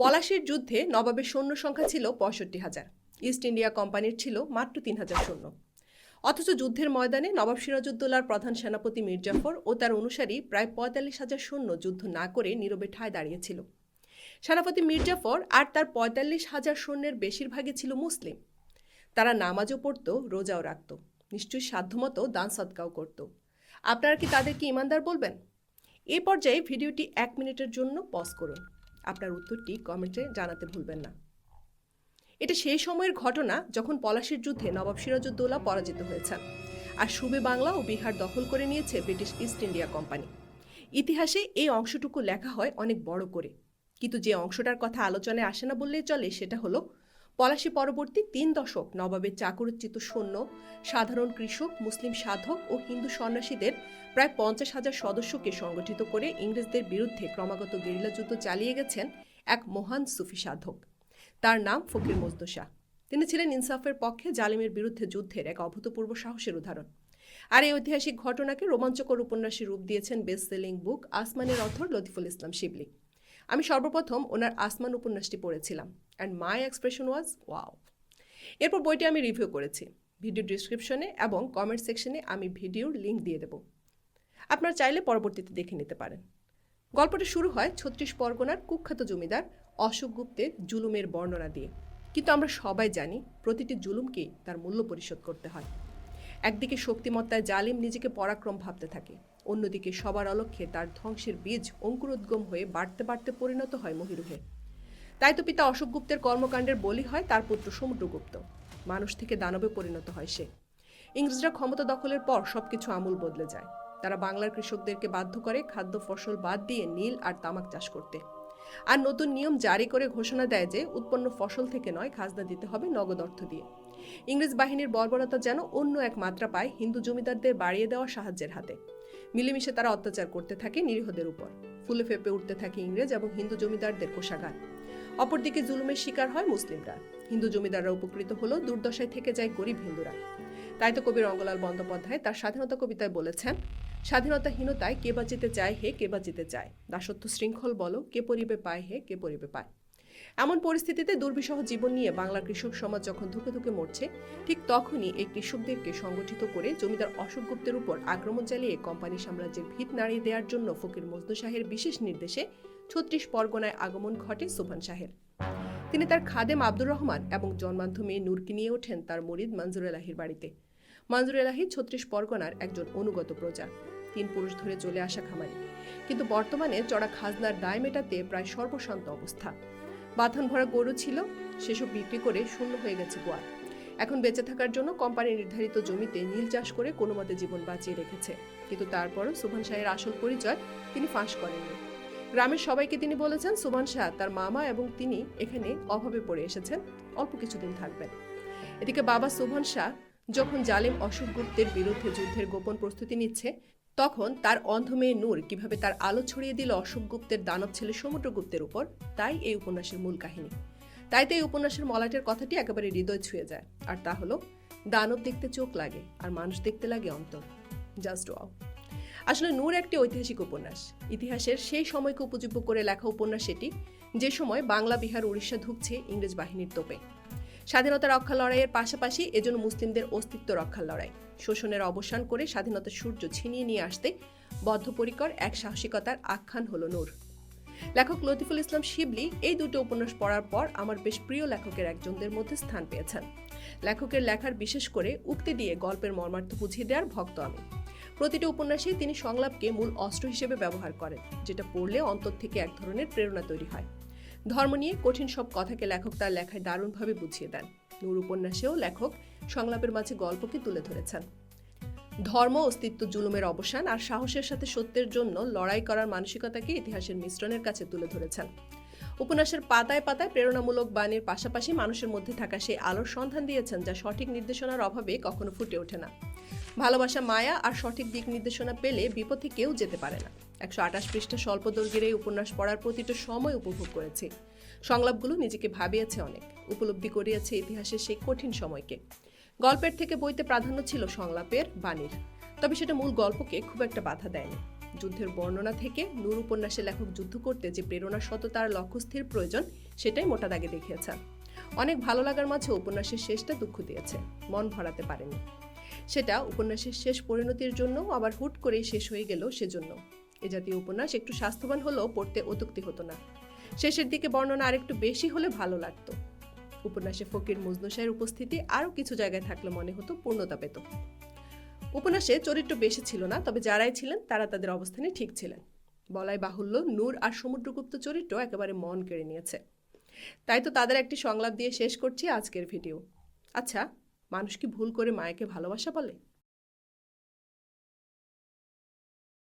পলাশির যুদ্ধে নবাবের সৈন্য সংখ্যা ছিল পঁয়ষট্টি হাজার। ইস্ট ইন্ডিয়া কোম্পানির ছিল মাত্র তিন হাজার সৈন্য। অথচ যুদ্ধের ময়দানে নবাব সিরাজউদ্দৌলার প্রধান সেনাপতি মীর জাফর ও তার অনুসারী প্রায় পঁয়তাল্লিশ হাজার সৈন্য যুদ্ধ না করে নীরবে ঠায় দাঁড়িয়েছিল। সেনাপতি মির্জাফর আর তার পঁয়তাল্লিশ হাজার সৈন্যের বেশিরভাগই ছিল মুসলিম। তারা নামাজও পড়ত, রোজাও রাখত। নিশ্চয়ই সাধ্যমতো দান সৎকাও করত। আপনারা কি তাদেরকে ইমানদার বলবেন? এ পর্যায়ে ভিডিওটি এক মিনিটের জন্য পজ করুন। আপনার উত্তরটি কমেন্টে জানাতে ভুলবেন না। এটা সেই সময়ের ঘটনা যখন পলাশির যুদ্ধে নবাব সিরাজউদ্দৌলা পরাজিত হয়েছেন। আর সুবে বাংলা ও বিহার দখল করে নিয়েছে ব্রিটিশ ইস্ট ইন্ডিয়া কোম্পানি। ইতিহাসে এই অংশটুকু লেখা হয় অনেক বড় করে। কিন্তু যে অংশটার কথা আলোচনায় আসে না বললেই চলে সেটা হলো পলাশি পরবর্তী তিন দশক নবাবের চাকরোচ্চিত সৈন্য, সাধারণ কৃষক, মুসলিম সাধক ও হিন্দু সন্ন্যাসীদের প্রায় পঞ্চাশ হাজার সদস্যকে সংগঠিত করে ইংরেজদের বিরুদ্ধে ক্রমাগত গেরিলা যুদ্ধ চালিয়ে গেছেন এক মহান সুফি সাধক। তার নাম ফকির মজদু তিনি ছিলেন ইনসাফের পক্ষে জালিমের বিরুদ্ধে যুদ্ধের এক অভূতপূর্ব সাহসের উদাহরণ। আর এই ঐতিহাসিক ঘটনাকে রোমাঞ্চকর উপন্যাসে রূপ দিয়েছেন বেস্ট সেলিং বুক আসমানের অথর লতিফুল ইসলাম শিবলি। আমি সর্বপ্রথম ওনার আসমান উপন্যাসটি পড়েছিলাম and my expression was wow এরপর বইটি আমি রিভিউ করেছি ভিডিও ডিসক্রিপশনে এবং কমেন্ট সেকশনে আমি ভিডিওর লিঙ্ক দিয়ে দেব। আপনারা চাইলে পরবর্তীতে দেখে নিতে পারেন। গল্পটা শুরু হয় ছত্রিশ পরগনার কুখ্যাত জমিদার অশোক গুপ্তের জুলুমের বর্ণনা দিয়ে। কিন্তু আমরা সবাই জানি প্রতিটি জুলুমকেই তার মূল্য পরিশোধ করতে হয়। একদিকে শক্তিমত্তায় জালিম নিজেকে পরাক্রম ভাবতে থাকে অন্যদিকে সবার অলক্ষ্যে তার ধ্বংসের বীজ অঙ্কুরোদ্গম হয়ে বাড়তে বাড়তে পরিণত হয় মহিরুহে। তাই তো পিতা অশোক গুপ্তের কর্মকাণ্ডের বলি হয় তার পুত্র সমুদ্রগুপ্ত মানুষ থেকে দানবে পরিণত হয় সে। ইংরেজরা ক্ষমতা দখলের পর সবকিছু আমূল বদলে যায়। তারা বাংলার কৃষকদেরকে বাধ্য করে খাদ্য, ফসল বাদ দিয়ে নীল আর তামাক চাষ করতে। আর নতুন নিয়ম জারি করে ঘোষণা দেয় যে উৎপন্ন ফসল থেকে নয়, খাজনা দিতে হবে নগদ অর্থ দিয়ে। ইংরেজ বাহিনীর বর্বরতা যেন অন্য এক মাত্রা পায় হিন্দু জমিদারদের বাড়িয়ে দেওয়া সাহায্যের হাতে। মিলেমিশে তারা অত্যাচার করতে থাকে নিরীহদের উপর। ফুলে ফেপে উঠতে থাকে ইংরেজ এবং হিন্দু জমিদারদের কোষাগার। অপরদিকে জুলুমের শিকার হয় মুসলিমরা। হিন্দু জমিদাররা উপকৃত হলেও দুর্দশায় থেকে যায় গরিব হিন্দুরা। তাই তো কবি রঙ্গলাল বন্দ্যোপাধ্যায় তার স্বাধীনতা কবিতায় বলেছেন, স্বাধীনতাহীনতায় কে বাঁচিতে চায় হে, কে বাঁচিতে চায়। দাসত্ব শৃঙ্খল বলো, কে পরিবে পায় হে, কে পরিবে পায়। এমন পরিস্থিতিতে দুর্বিষহ জীবন নিয়ে বাংলার কৃষক সমাজ যখন ধুকে ধুকে মরছে, ঠিক তখনই এই কৃষকদেরকে সংগঠিত করে জমিদার অশোক গুপ্তের উপর আক্রমণ চালিয়ে কোম্পানি সাম্রাজ্যের ভিত নাড়িয়ে দেওয়ার জন্য ফকির মজদু শাহের বিশেষ নির্দেশে ছত্রিশ পরগনায় আগমন ঘটে সোভান শাহের। তিনি তার খাদেম আব্দুর রহমান এবং জন্মান্ধ মেয়ে নূরকে নিয়ে ওঠেন তার মরিদ মঞ্জুর এলাহির বাড়িতে। মঞ্জুর এলাহি ছত্রিশ পরগনার একজন অনুগত প্রজা, তিন পুরুষ ধরে চলে আসা খামারি। কিন্তু বর্তমানে চড়া খাজনার দায় মেটাতে প্রায় সর্বশান্ত অবস্থা। বাথন ভরা গরু ছিল, সেসব বিক্রি করে শূন্য হয়ে গেছে গোয়াল। এখন বেঁচে থাকার জন্য কোম্পানি নির্ধারিত জমিতে নীল চাষ করে কোনো মতে জীবন বাঁচিয়ে রেখেছে। কিন্তু তারপরও সুভান শাহের আসল পরিচয় তিনি ফাঁস করেননি। গ্রামের সবাইকে তিনি বলেছেন, সুভান শাহ, তার মামা এবং তিনি এখানে অভাবে পড়ে এসেছেন, অল্প কিছুদিন থাকবেন। এদিকে বাবা সুভান শাহ যখন জালিম অশোক গুপ্তের বিরুদ্ধে যুদ্ধের গোপন প্রস্তুতি নিচ্ছে তখন তার অন্ধ মেয়ে নূর কীভাবে তার আলো ছড়িয়ে দিল অশোক গুপ্তের দানব ছেলে সমুদ্রগুপ্তের উপর, তাই এই উপন্যাসের মূল কাহিনী। তাই তো এই উপন্যাসের মলাটের কথাটি একেবারে হৃদয় ছুঁয়ে যায়। আর তা হলো, দানব দেখতে চোখ লাগে আর মানুষ দেখতে লাগে অন্তর। Just wow. আসলে নূর একটি ঐতিহাসিক উপন্যাস। ইতিহাসের সেই সময়কে উপযোগ্য করে লেখা উপন্যাস এটি, যে সময় বাংলা, বিহার, উড়িষ্যা ঢুকছে ইংরেজ বাহিনীর তোপে। স্বাধীনতা রক্ষা লড়াইয়ের পাশাপাশি এজন্য মুসলিমদের অস্তিত্ব রক্ষার লড়াই। শোষণের অবসান করে স্বাধীনতার সূর্য ছিনিয়ে নিয়ে আসতে বদ্ধপরিকর এক সাহসিকতার আখ্যান হলো নূর। লেখক লতিফুল ইসলাম শিবলি এই দুটো উপন্যাস পড়ার পর আমার বেশ প্রিয় লেখকের একজনদের মধ্যে স্থান পেয়েছেন। লেখকের লেখার বিশেষ করে উক্তি দিয়ে গল্পের মর্মার্থ বুঝিয়ে দেওয়ার ভক্ত আমি। প্রতিটি উপন্যাসে তিনি সংলাপকে মূল অস্ত্র হিসেবে ব্যবহার করেন, যেটা পড়লে অন্তর থেকে এক ধরনের প্রেরণা তৈরি হয়। ধর্ম নিয়ে কঠিন সব কথাকে লেখক তার লেখায় দারুণভাবে বুঝিয়ে দেন। নূর উপন্যাসেও লেখক সংলাপের মাঝে গল্পকে তুলে ধরেছেন। ধর্ম, অস্তিত্ব, জুলুমের অবসান আর সাহসের সাথে সত্যের জন্য লড়াই করার মানসিকতাকে ইতিহাসের মিশ্রণের কাছে তুলে ধরেছেন। উপন্যাসের পাতায় পাতায় প্রেরণামূলক বাণীর পাশাপাশি মানুষের মধ্যে থাকা সেই আলোর সন্ধান দিয়েছেন যা সঠিক নির্দেশনার অভাবে কখনো ফুটে ওঠে না। ভালোবাসা, মায়া আর সঠিক দিক নির্দেশনা পেলে বিপথে কেউ যেতে পারে না। একশো আঠাশ পৃষ্ঠা স্বল্প দৈর্ঘ্যের এই উপন্যাস পড়ার প্রতিটা সময় উপভোগ করেছি। সংলাপগুলো নিজেকে ভাবিয়েছে অনেক, উপলব্ধি করিয়েছে ইতিহাসের সেই কঠিন সময়কে। গল্পের থেকে বইতে প্রাধান্য ছিল সংলাপের বাণীর। তবে সেটা মূল গল্পকে খুব একটা বাধা দেয়নি। যুদ্ধের বর্ণনা থেকে নূর উপন্যাসে লেখক যুদ্ধ করতে যে প্রেরণা সততার লক্ষ্যস্থির প্রয়োজন, সেটাই মোটা দাগে দেখিয়েছেন অনেক ভালো লাগার মাঝে উপন্যাসের শেষটা দুঃখ দিয়েছে। মন ভরাতে পারেনি। সেটা উপন্যাসের শেষ পরিণতির জন্য আবার হুট করেই শেষ হয়ে গেল সেজন্য। এ জাতীয় উপন্যাস একটু স্বাস্থ্যবান হলেও পড়তে অতুক্তি হতো না। শেষের দিকে বর্ণনা আরেকটু বেশি হলে ভালো লাগতো। উপন্যাসে ফকির মজনু উপস্থিতি আরও কিছু জায়গায় থাকলে মনে হতো পূর্ণতা পেত। উপন্যাসে চরিত্র বেশি ছিল না, তবে যারাই ছিলেন তারা তাদের অবস্থানে ঠিক ছিলেন। বলাই বাহুল্য, নূর আর সমুদ্রগুপ্ত চরিত্র একেবারে মন কেড়ে নিয়েছে। তাই তো তাদের একটি সংলাপ দিয়ে শেষ করছি আজকের ভিডিও। আচ্ছা মানুষ কি ভুল করে মায়াকে ভালোবাসা বলে?